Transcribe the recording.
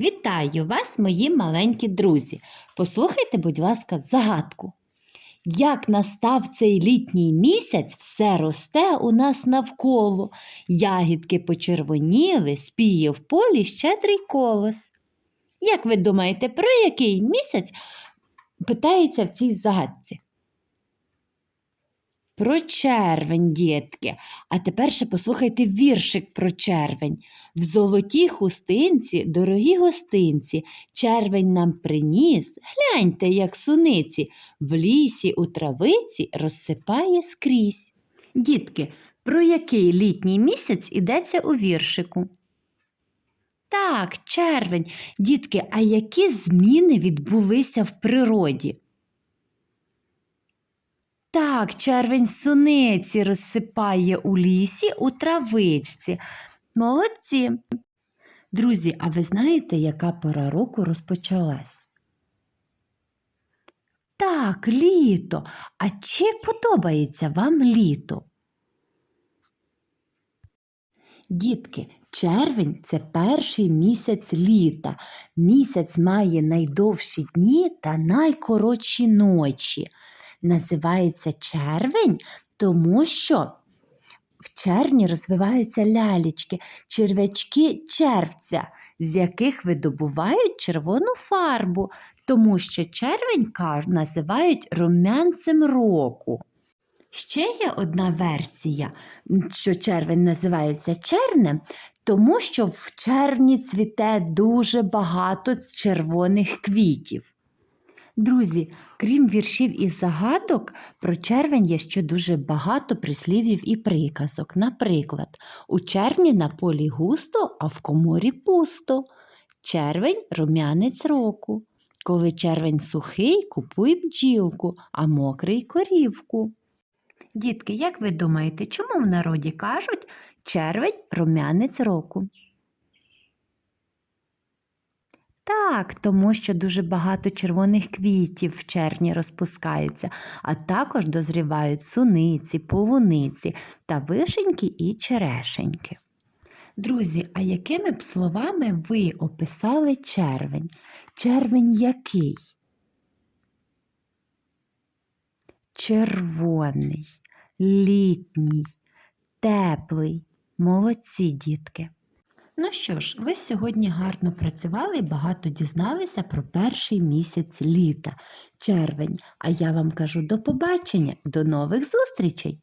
Вітаю вас, мої маленькі друзі. Послухайте, будь ласка, загадку. Як настав цей літній місяць, все росте у нас навколо. Ягідки почервоніли, спіє в полі щедрий колос. Як ви думаєте, про який місяць питається в цій загадці? Про червень, дітки. А тепер ще послухайте віршик про червень. В золотій хустинці, дорогі гостинці, червень нам приніс. Гляньте, як суниці, в лісі у травиці розсипає скрізь. Дітки, про який літній місяць ідеться у віршику? Так, червень. Дітки, а які зміни відбулися в природі? Так, червень суниці розсипає у лісі у травичці. Молодці. Друзі, а ви знаєте, яка пора року розпочалась? Так, літо. А чи подобається вам літо? Дітки, червень це перший місяць літа. Місяць має найдовші дні та найкоротші ночі. Називається червень, тому що в червні розвиваються лялічки, черв'ячки червця, з яких видобувають червону фарбу, тому що червень називають румянцем року. Ще є одна версія, що червень називається чернем, тому що в червні цвіте дуже багато червоних квітів. Друзі, крім віршів і загадок, про червень є ще дуже багато прислів'їв і приказок. Наприклад, у червні на полі густо, а в коморі пусто. Червень рум'янець року. Коли червень сухий, купуй бджілку, а мокрий корівку. Дітки, як ви думаєте, чому в народі кажуть червень рум'янець року? Так, тому що дуже багато червоних квітів в червні розпускаються, а також дозрівають суниці, полуниці та вишеньки і черешеньки. Друзі, а якими б словами ви описали червень? Червень який? Червоний, літній, теплий. Молодці, дітки. Ну що ж, ви сьогодні гарно працювали і багато дізналися про перший місяць літа, червень. А я вам кажу до побачення, до нових зустрічей!